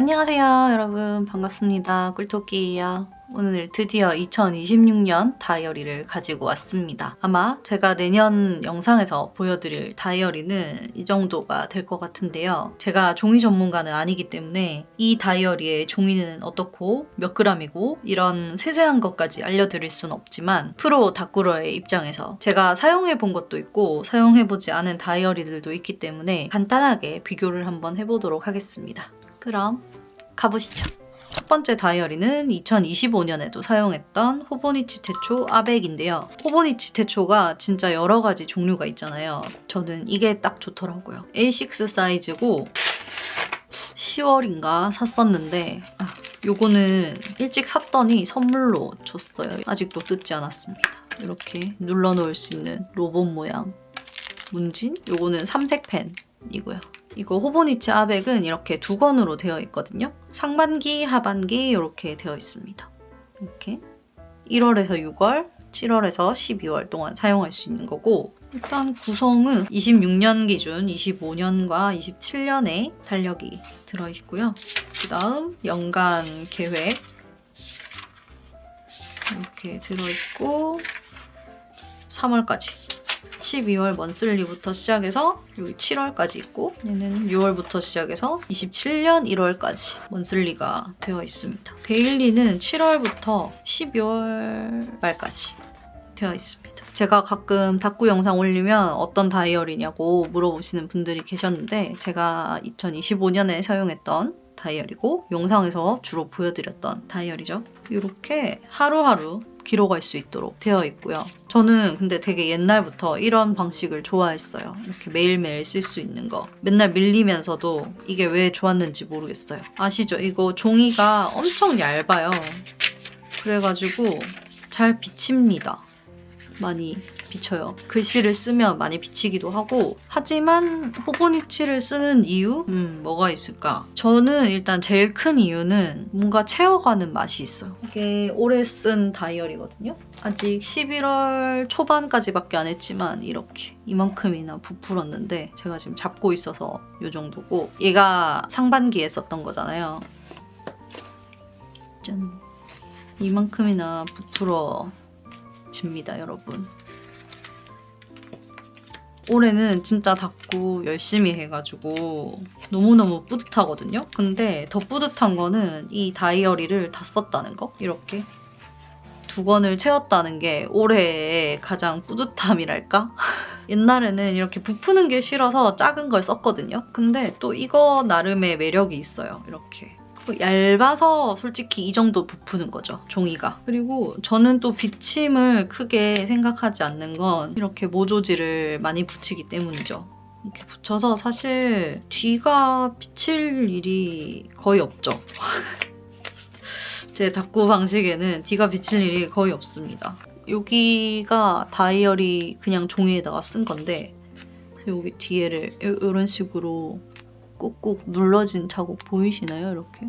안녕하세요 여러분. 반갑습니다. 꿀토끼예요. 오늘 드디어 2026년 다이어리를 가지고 왔습니다. 아마 제가 내년 영상에서 보여드릴 다이어리는 이 정도가 될 것 같은데요. 제가 종이 전문가는 아니기 때문에 이 다이어리의 종이는 어떻고 몇 그램이고 이런 세세한 것까지 알려드릴 순 없지만 프로 다꾸러의 입장에서 제가 사용해 본 것도 있고 사용해 보지 않은 다이어리들도 있기 때문에 간단하게 비교를 한번 해보도록 하겠습니다. 그럼 가보시죠. 첫 번째 다이어리는 2025년에도 사용했던 호보니치 테초 아백인데요. 호보니치 테초가 진짜 여러 가지 종류가 있잖아요. 저는 이게 딱 좋더라고요. A6 사이즈고 10월인가 샀었는데 아, 요거는 일찍 샀더니 선물로 줬어요. 아직도 뜯지 않았습니다. 이렇게 눌러 놓을 수 있는 로봇 모양 문진? 요거는 삼색 펜 이고요. 이거 호보니치 아백은 이렇게 두 권으로 되어 있거든요. 상반기, 하반기 이렇게 되어 있습니다. 이렇게 1월에서 6월, 7월에서 12월 동안 사용할 수 있는 거고 일단 구성은 26년 기준 25년과 27년의 달력이 들어있고요. 그 다음 연간 계획 이렇게 들어있고 3월까지 12월 먼슬리부터 시작해서 여기 7월까지 있고 얘는 6월부터 시작해서 27년 1월까지 먼슬리가 되어 있습니다. 데일리는 7월부터 12월 말까지 되어 있습니다. 제가 가끔 다꾸 영상 올리면 어떤 다이어리냐고 물어보시는 분들이 계셨는데 제가 2025년에 사용했던 다이어리고 영상에서 주로 보여드렸던 다이어리죠. 이렇게 하루하루 기록할 수 있도록 되어 있고요. 저는 근데 되게 옛날부터 이런 방식을 좋아했어요. 이렇게 매일매일 쓸 수 있는 거. 맨날 밀리면서도 이게 왜 좋았는지 모르겠어요. 아시죠? 이거 종이가 엄청 얇아요. 그래가지고 잘 비칩니다. 많이 비쳐요. 글씨를 쓰면 많이 비치기도 하고 하지만 호보니치를 쓰는 이유? 음, 뭐가 있을까? 저는 일단 제일 큰 이유는 뭔가 채워가는 맛이 있어요. 이게 올해 쓴 다이어리거든요. 아직 11월 초반까지밖에 안 했지만 이렇게 이만큼이나 부풀었는데 제가 지금 잡고 있어서 이 정도고 얘가 상반기에 썼던 거잖아요. 짠. 이만큼이나 부풀어 집니다, 여러분. 올해는 진짜 닦고 열심히 해가지고 너무너무 뿌듯하거든요. 근데 더 뿌듯한 거는 이 다이어리를 다 썼다는 거. 이렇게 두 권을 채웠다는 게 올해의 가장 뿌듯함이랄까? 옛날에는 이렇게 부푸는 게 싫어서 작은 걸 썼거든요. 근데 또 이거 나름의 매력이 있어요. 이렇게. 얇아서 솔직히 이 정도 부푸는 거죠, 종이가. 그리고 저는 또 비침을 크게 생각하지 않는 건 이렇게 모조지를 많이 붙이기 때문이죠. 이렇게 붙여서 사실 뒤가 비칠 일이 거의 없죠. 제 닦고 방식에는 뒤가 비칠 일이 거의 없습니다. 여기가 다이어리 그냥 종이에다가 쓴 건데 여기 뒤에를 이런 식으로 꾹꾹 눌러진 자국 보이시나요? 이렇게.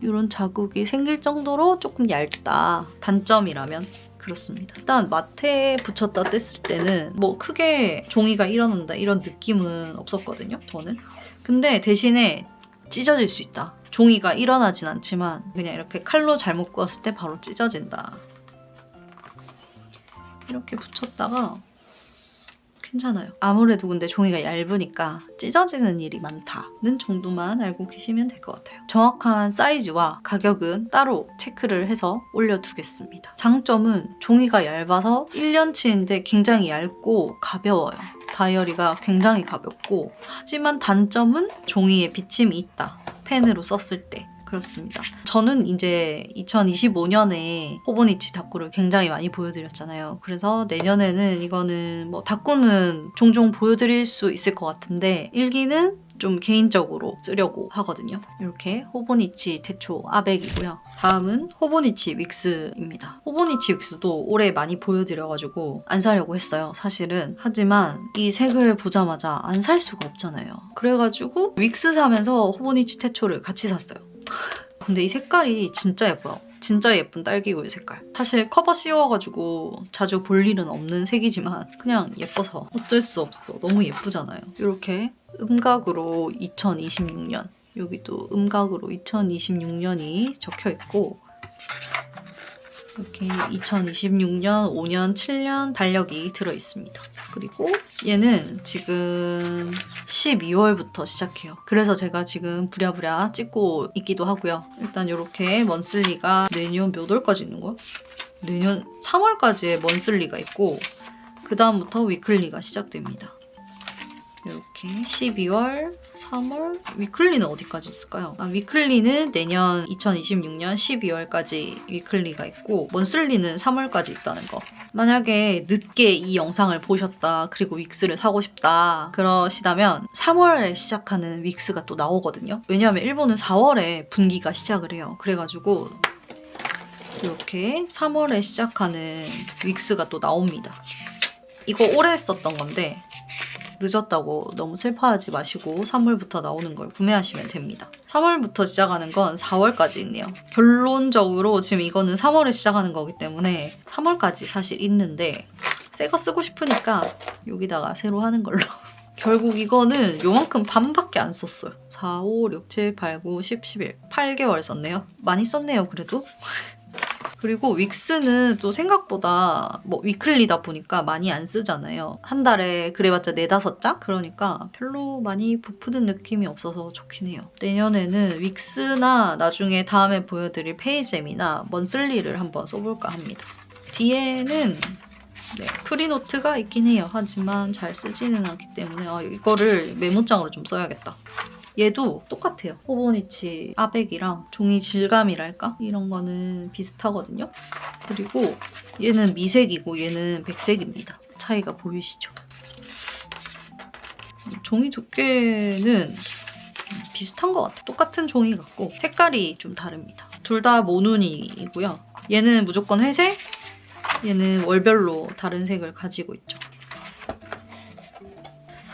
이런 자국이 생길 정도로 조금 얇다. 단점이라면 그렇습니다. 일단 마트에 붙였다 뗐을 때는 뭐 크게 종이가 일어난다 이런 느낌은 없었거든요. 저는. 근데 대신에 찢어질 수 있다. 종이가 일어나진 않지만 그냥 이렇게 칼로 잘못 구웠을 때 바로 찢어진다. 이렇게 붙였다가 괜찮아요. 아무래도 근데 종이가 얇으니까 찢어지는 일이 많다는 정도만 알고 계시면 될 것 같아요. 정확한 사이즈와 가격은 따로 체크를 해서 올려두겠습니다. 장점은 종이가 얇아서 1년치인데 굉장히 얇고 가벼워요. 다이어리가 굉장히 가볍고 하지만 단점은 종이에 비침이 있다. 펜으로 썼을 때. 그렇습니다. 저는 이제 2025년에 호보니치 다꾸를 굉장히 많이 보여드렸잖아요. 그래서 내년에는 이거는 뭐 다꾸는 종종 보여드릴 수 있을 것 같은데 일기는 좀 개인적으로 쓰려고 하거든요. 이렇게 호보니치 대초 아백이고요. 다음은 호보니치 윅스입니다. 호보니치 윅스도 올해 많이 보여드려가지고 안 사려고 했어요. 사실은. 하지만 이 색을 보자마자 안 살 수가 없잖아요. 그래가지고 윅스 사면서 호보니치 태초를 같이 샀어요. 근데 이 색깔이 진짜 예뻐요. 진짜 예쁜 딸기우유 색깔. 사실 커버 씌워가지고 자주 볼 일은 없는 색이지만 그냥 예뻐서 어쩔 수 없어. 너무 예쁘잖아요. 이렇게 음각으로 2026년 여기도 음각으로 2026년이 적혀 있고 이렇게 2026년, 5년, 7년 달력이 들어 있습니다. 그리고 얘는 지금 12월부터 시작해요. 그래서 제가 지금 부랴부랴 찍고 있기도 하고요. 일단 이렇게 먼슬리가 내년 몇 월까지 있는 거야? 내년 3월까지의 먼슬리가 있고 그 다음부터 위클리가 시작됩니다. 이렇게 12월, 3월, 위클리는 어디까지 있을까요? 아, 위클리는 내년 2026년 12월까지 위클리가 있고 먼슬리는 3월까지 있다는 거. 만약에 늦게 이 영상을 보셨다, 그리고 윅스를 사고 싶다 그러시다면 3월에 시작하는 윅스가 또 나오거든요. 왜냐하면 일본은 4월에 분기가 시작을 해요. 그래가지고 이렇게 3월에 시작하는 윅스가 또 나옵니다. 이거 올해 썼던 건데 늦었다고 너무 슬퍼하지 마시고 3월부터 나오는 걸 구매하시면 됩니다. 3월부터 시작하는 건 4월까지 있네요. 결론적으로 지금 이거는 3월에 시작하는 거기 때문에 3월까지 사실 있는데 새거 쓰고 싶으니까 여기다가 새로 하는 걸로. 결국 이거는 요만큼 반밖에 안 썼어요. 4, 5, 6, 7, 8, 9, 10, 11. 8개월 썼네요. 많이 썼네요, 그래도. 그리고 윅스는 또 생각보다 뭐 위클리다 보니까 많이 안 쓰잖아요. 한 달에 그래봤자 네다섯 장? 그러니까 별로 많이 부푸는 느낌이 없어서 좋긴 해요. 내년에는 윅스나 나중에 다음에 보여드릴 페이잼이나 먼슬리를 한번 써볼까 합니다. 뒤에는 네, 프리노트가 있긴 해요. 하지만 잘 쓰지는 않기 때문에 아, 이거를 메모장으로 좀 써야겠다. 얘도 똑같아요. 호보니치 아백이랑 종이 질감이랄까? 이런 거는 비슷하거든요. 그리고 얘는 미색이고 얘는 백색입니다. 차이가 보이시죠? 종이 두께는 비슷한 것 같아요. 똑같은 종이 같고 색깔이 좀 다릅니다. 둘 다 모눈이고요. 얘는 무조건 회색, 얘는 월별로 다른 색을 가지고 있죠.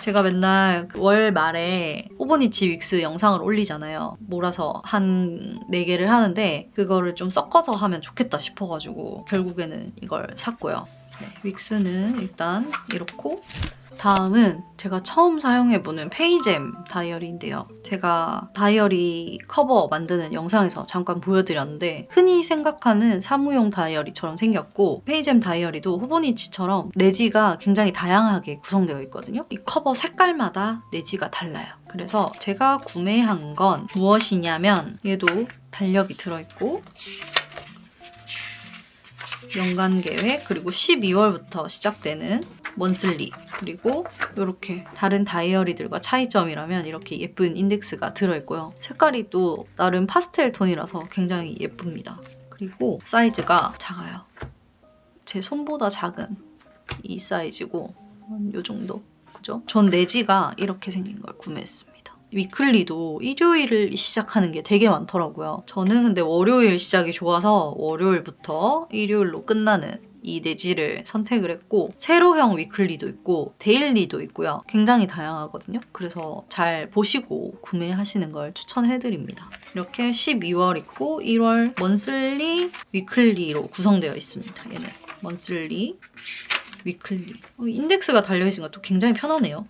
제가 맨날 그월 말에 오버니치 윅스 영상을 올리잖아요. 몰아서 한 4개를 하는데 그거를 좀 섞어서 하면 좋겠다 싶어가지고 결국에는 이걸 샀고요. 네, 윅스는 일단 이렇고 다음은 제가 처음 사용해보는 페이잼 다이어리인데요. 제가 다이어리 커버 만드는 영상에서 잠깐 보여드렸는데 흔히 생각하는 사무용 다이어리처럼 생겼고 페이잼 다이어리도 호보니치처럼 내지가 굉장히 다양하게 구성되어 있거든요. 이 커버 색깔마다 내지가 달라요. 그래서 제가 구매한 건 무엇이냐면 얘도 달력이 들어있고 연간 계획 그리고 12월부터 시작되는 먼슬리 그리고 이렇게 다른 다이어리들과 차이점이라면 이렇게 예쁜 인덱스가 들어있고요. 색깔이 또 나름 파스텔 톤이라서 굉장히 예쁩니다. 그리고 사이즈가 작아요. 제 손보다 작은 이 사이즈고 이 정도 그죠? 전 내지가 이렇게 생긴 걸 구매했습니다. 위클리도 일요일을 시작하는 게 되게 많더라고요. 저는 근데 월요일 시작이 좋아서 월요일부터 일요일로 끝나는 이 내지를 선택을 했고 세로형 위클리도 있고 데일리도 있고요. 굉장히 다양하거든요. 그래서 잘 보시고 구매하시는 걸 추천해드립니다. 이렇게 12월 있고 1월 먼슬리 위클리로 구성되어 있습니다. 얘는 먼슬리 위클리 어, 인덱스가 달려있는 것도 굉장히 편하네요.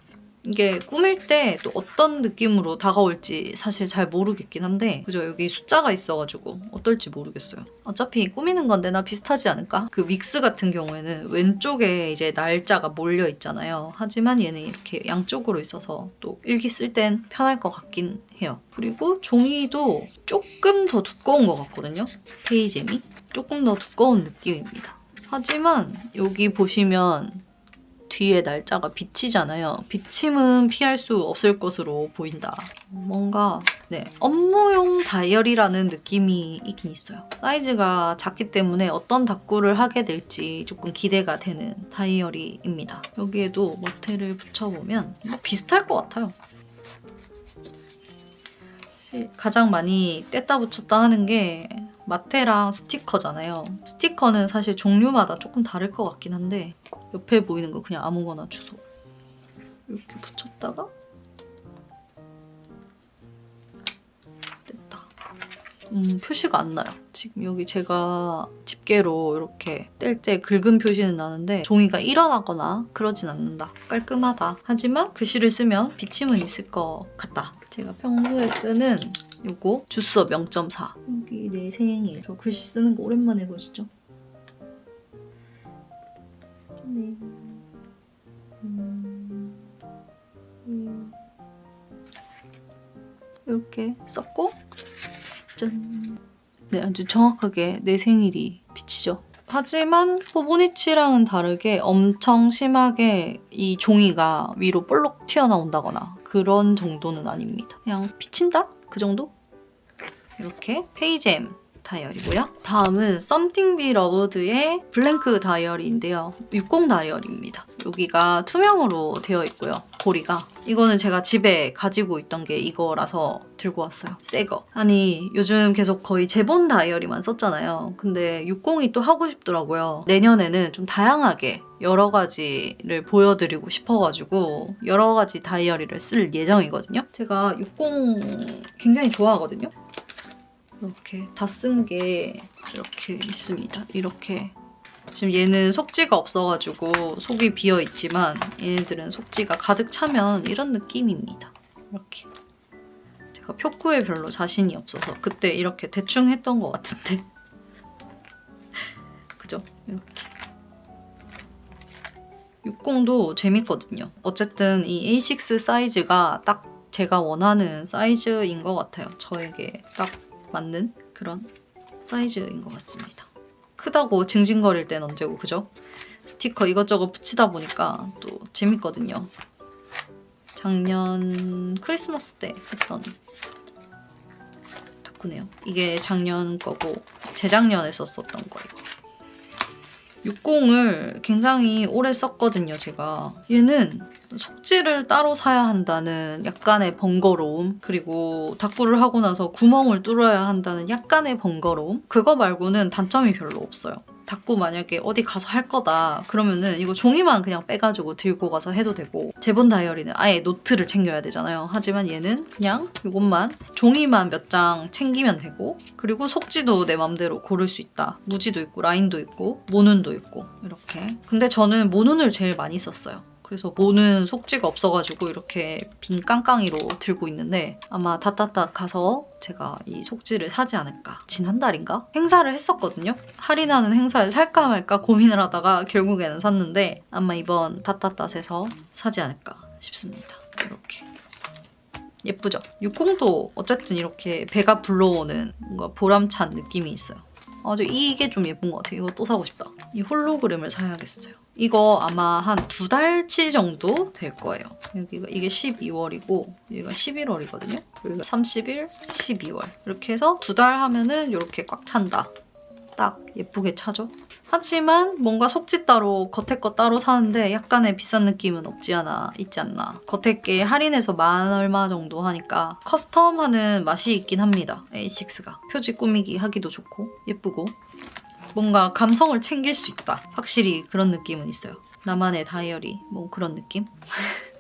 이게 꾸밀 때 또 어떤 느낌으로 다가올지 사실 잘 모르겠긴 한데 그죠? 여기 숫자가 있어가지고 어떨지 모르겠어요. 어차피 꾸미는 건데 나 비슷하지 않을까? 그 윅스 같은 경우에는 왼쪽에 이제 날짜가 몰려 있잖아요. 하지만 얘는 이렇게 양쪽으로 있어서 또 일기 쓸 땐 편할 것 같긴 해요. 그리고 종이도 조금 더 두꺼운 것 같거든요. 페이잼이 조금 더 두꺼운 느낌입니다. 하지만 여기 보시면 뒤에 날짜가 비치잖아요. 비침은 피할 수 없을 것으로 보인다. 뭔가 네 업무용 다이어리라는 느낌이 있긴 있어요. 사이즈가 작기 때문에 어떤 다꾸를 하게 될지 조금 기대가 되는 다이어리입니다. 여기에도 머태를 붙여보면 뭐 비슷할 것 같아요. 가장 많이 뗐다 붙였다 하는 게 마테랑 스티커잖아요. 스티커는 사실 종류마다 조금 다를 것 같긴 한데 옆에 보이는 거 그냥 아무거나 주소 이렇게 붙였다가 됐다. 음, 표시가 안 나요. 지금 여기 제가 집게로 이렇게 뗄 때 긁은 표시는 나는데 종이가 일어나거나 그러진 않는다. 깔끔하다. 하지만 글씨를 쓰면 비침은 있을 것 같다. 제가 평소에 쓰는 요거 주스업 0.4 여기 내 생일 저 글씨 쓰는 거 오랜만에 보시죠 네. 음, 음. 이렇게 썼고 짠. 네, 아주 정확하게 내 생일이 비치죠. 하지만 호보니치랑은 다르게 엄청 심하게 이 종이가 위로 볼록 튀어나온다거나 그런 정도는 아닙니다. 그냥 비친다? 그 정도? 이렇게 페이잼 다이어리고요. 다음은 Be Loved의 블랭크 다이어리인데요. 60 다이어리입니다. 여기가 투명으로 되어 있고요. 고리가. 이거는 제가 집에 가지고 있던 게 이거라서 들고 왔어요. 새 거. 아니, 요즘 계속 거의 제본 다이어리만 썼잖아요. 근데 60이 또 하고 싶더라고요. 내년에는 좀 다양하게 여러 가지를 보여드리고 싶어가지고 여러 가지 다이어리를 쓸 예정이거든요. 제가 60 굉장히 좋아하거든요. 이렇게 다 쓴 게 이렇게 있습니다. 이렇게 지금 얘는 속지가 없어가지고 속이 비어 있지만 얘네들은 속지가 가득 차면 이런 느낌입니다. 이렇게 제가 표구에 별로 자신이 없어서 그때 이렇게 대충 했던 것 같은데 그죠? 이렇게 60도 재밌거든요. 어쨌든 이 A6 사이즈가 딱 제가 원하는 사이즈인 것 같아요. 저에게 딱 맞는 그런 사이즈인 것 같습니다. 크다고 징징거릴 땐 언제고 그죠? 스티커 이것저것 붙이다 보니까 또 재밌거든요. 작년 크리스마스 때 했던 다꾸네요. 이게 작년 거고 재작년에 썼었던 거예요. 60을 굉장히 오래 썼거든요, 제가. 얘는 속지를 따로 사야 한다는 약간의 번거로움, 그리고 다꾸를 하고 나서 구멍을 뚫어야 한다는 약간의 번거로움, 그거 말고는 단점이 별로 없어요. 다꾸 만약에 어디 가서 할 거다. 그러면은 이거 종이만 그냥 빼가지고 들고 가서 해도 되고. 제본 다이어리는 아예 노트를 챙겨야 되잖아요. 하지만 얘는 그냥 이것만 종이만 몇 장 챙기면 되고. 그리고 속지도 내 맘대로 고를 수 있다. 무지도 있고 라인도 있고 모눈도 있고 이렇게. 근데 저는 모눈을 제일 많이 썼어요 그래서 모는 속지가 없어가지고 이렇게 빈 깡깡이로 들고 있는데 아마 다따따 가서 제가 이 속지를 사지 않을까. 지난달인가? 행사를 했었거든요. 할인하는 행사에 살까 말까 고민을 하다가 결국에는 샀는데 아마 이번 다따따에서 사지 않을까 싶습니다. 이렇게. 예쁘죠? 60도 어쨌든 이렇게 배가 불러오는 뭔가 보람찬 느낌이 있어요. 아주 이게 좀 예쁜 것 같아요. 이거 또 사고 싶다. 이 홀로그램을 사야겠어요 이거 아마 한 두 달치 정도 될 거예요. 여기가 이게 12월이고 여기가 11월이거든요. 여기가 30일, 12월 이렇게 해서 두 달 하면은 이렇게 꽉 찬다. 딱 예쁘게 차죠. 하지만 뭔가 속지 따로 겉에 거 따로 사는데 약간의 비싼 느낌은 없지 않아 있지 않나. 겉에 게 할인해서 만 얼마 정도 하니까 커스텀하는 맛이 있긴 합니다. A6가 표지 꾸미기 하기도 좋고 예쁘고 뭔가 감성을 챙길 수 있다. 확실히 그런 느낌은 있어요. 나만의 다이어리 뭐 그런 느낌?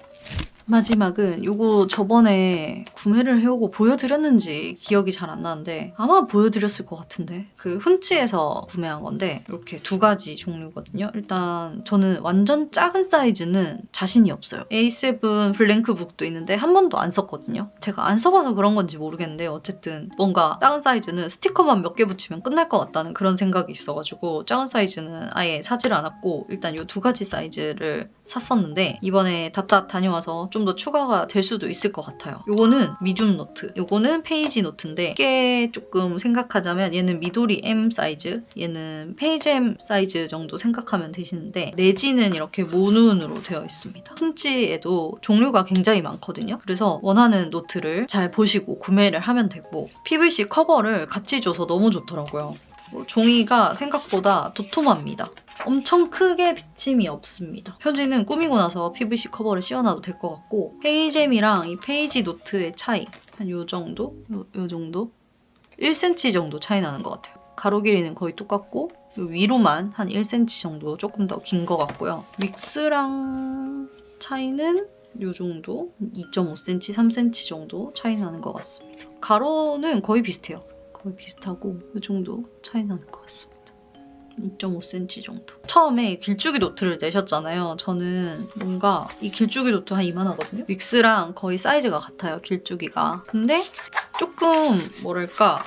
마지막은 요거 저번에 구매를 해오고 보여드렸는지 기억이 잘 안 나는데 아마 보여드렸을 것 같은데 그 훈치에서 구매한 건데 이렇게 두 가지 종류거든요. 일단 저는 완전 작은 사이즈는 자신이 없어요. A7 블랭크북도 있는데 한 번도 안 썼거든요. 제가 안 써봐서 그런 건지 모르겠는데 어쨌든 뭔가 작은 사이즈는 스티커만 몇 개 붙이면 끝날 것 같다는 그런 생각이 있어가지고 작은 사이즈는 아예 사질 않았고 일단 요 두 가지 사이즈를 샀었는데 이번에 다따 다녀와서 좀 더 추가가 될 수도 있을 것 같아요. 요거는 미줌 노트, 요거는 페이지 노트인데 이게 조금 생각하자면 얘는 미도리 M 사이즈, 얘는 페이지 M 사이즈 정도 생각하면 되시는데 내지는 이렇게 모눈으로 되어 있습니다. 품지에도 종류가 굉장히 많거든요. 그래서 원하는 노트를 잘 보시고 구매를 하면 되고 PVC 커버를 같이 줘서 너무 좋더라고요. 뭐 종이가 생각보다 도톰합니다. 엄청 크게 비침이 없습니다. 표지는 꾸미고 나서 PVC 커버를 씌워놔도 될 것 같고 페이잼이랑 이 페이지 노트의 차이 한 요 정도? 요, 요 정도? 1cm 정도 차이 나는 것 같아요. 가로 길이는 거의 똑같고 요 위로만 한 1cm 정도 조금 더 긴 것 같고요. 믹스랑 차이는 요 정도 2.5cm, 3cm 정도 차이 나는 것 같습니다. 가로는 거의 비슷해요. 거의 비슷하고 이 정도 차이 나는 것 같습니다. 2.5cm 정도. 처음에 길쭉이 노트를 내셨잖아요. 저는 뭔가 이 길쭉이 노트 한 이만하거든요. 윅스랑 거의 사이즈가 같아요. 길쭉이가. 근데 조금 뭐랄까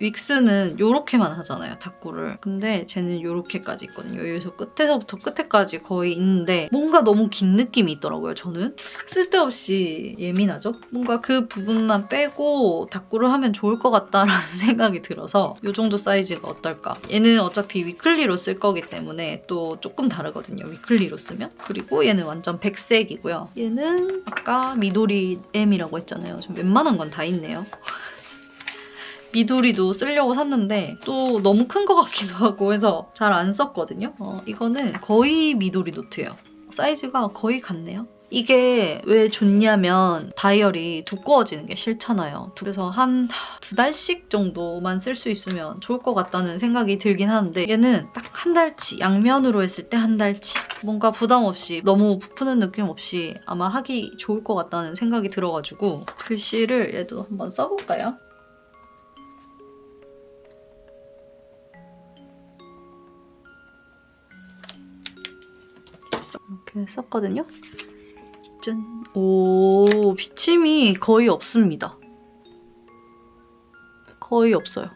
윅스는 요렇게만 하잖아요, 닭구를. 근데 쟤는 요렇게까지 있거든요. 여기서 끝에서부터 끝에까지 거의 있는데 뭔가 너무 긴 느낌이 있더라고요, 저는. 쓸데없이 예민하죠? 뭔가 그 부분만 빼고 닭구를 하면 좋을 것 같다라는 생각이 들어서 요 정도 사이즈가 어떨까. 얘는 어차피 위클리로 쓸 거기 때문에 또 조금 다르거든요, 위클리로 쓰면. 그리고 얘는 완전 백색이고요. 얘는 아까 미도리 M이라고 했잖아요. 좀 웬만한 건 다 있네요. 미도리도 쓰려고 샀는데 또 너무 큰 것 같기도 하고 해서 잘 안 썼거든요. 어, 이거는 거의 미도리 노트예요. 사이즈가 거의 같네요. 이게 왜 좋냐면 다이어리 두꺼워지는 게 싫잖아요. 그래서 한 두 달씩 정도만 쓸 수 있으면 좋을 것 같다는 생각이 들긴 하는데 얘는 딱 한 달치 양면으로 했을 때 한 달치 뭔가 부담 없이 너무 부푸는 느낌 없이 아마 하기 좋을 것 같다는 생각이 들어가지고 글씨를 얘도 한번 써볼까요? 이렇게 썼거든요. 짠. 오, 비침이 거의 없습니다. 거의 없어요.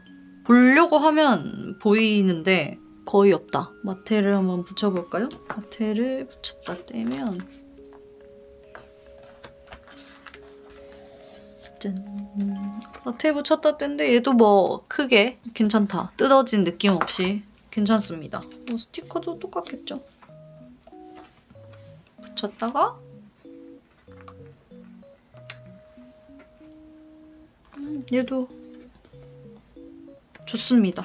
보려고 하면 보이는데 거의 없다. 마테를 한번 붙여볼까요? 마테를 붙였다 떼면 짠. 마테 붙였다 뗀데 얘도 뭐 크게 괜찮다. 뜯어진 느낌 없이 괜찮습니다. 뭐 스티커도 똑같겠죠? 붙였다가 음, 얘도 좋습니다.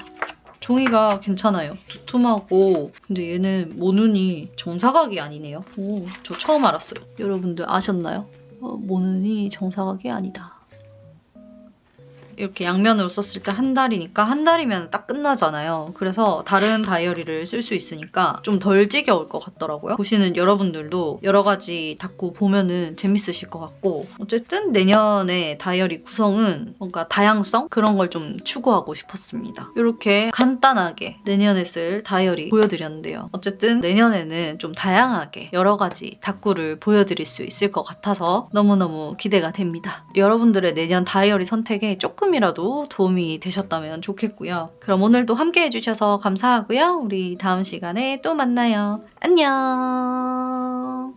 종이가 괜찮아요. 두툼하고 근데 얘는 모눈이 정사각이 아니네요. 오, 저 처음 알았어요. 여러분들 아셨나요? 어, 모눈이 정사각이 아니다. 이렇게 양면으로 썼을 때 한 달이니까 한 달이면 딱 끝나잖아요. 그래서 다른 다이어리를 쓸 수 있으니까 좀 덜 지겨울 것 같더라고요. 보시는 여러분들도 여러 가지 닦고 보면은 재밌으실 것 같고 어쨌든 내년에 다이어리 구성은 뭔가 다양성 그런 걸 좀 추구하고 싶었습니다. 이렇게 간단하게 내년에 쓸 다이어리 보여드렸는데요. 어쨌든 내년에는 좀 다양하게 여러 가지 닦구를 보여드릴 수 있을 것 같아서 너무너무 기대가 됩니다. 여러분들의 내년 다이어리 선택에 조금이라도 도움이 되셨다면 좋겠고요. 그럼 오늘도 함께 해주셔서 감사하고요. 우리 다음 시간에 또 만나요. 안녕!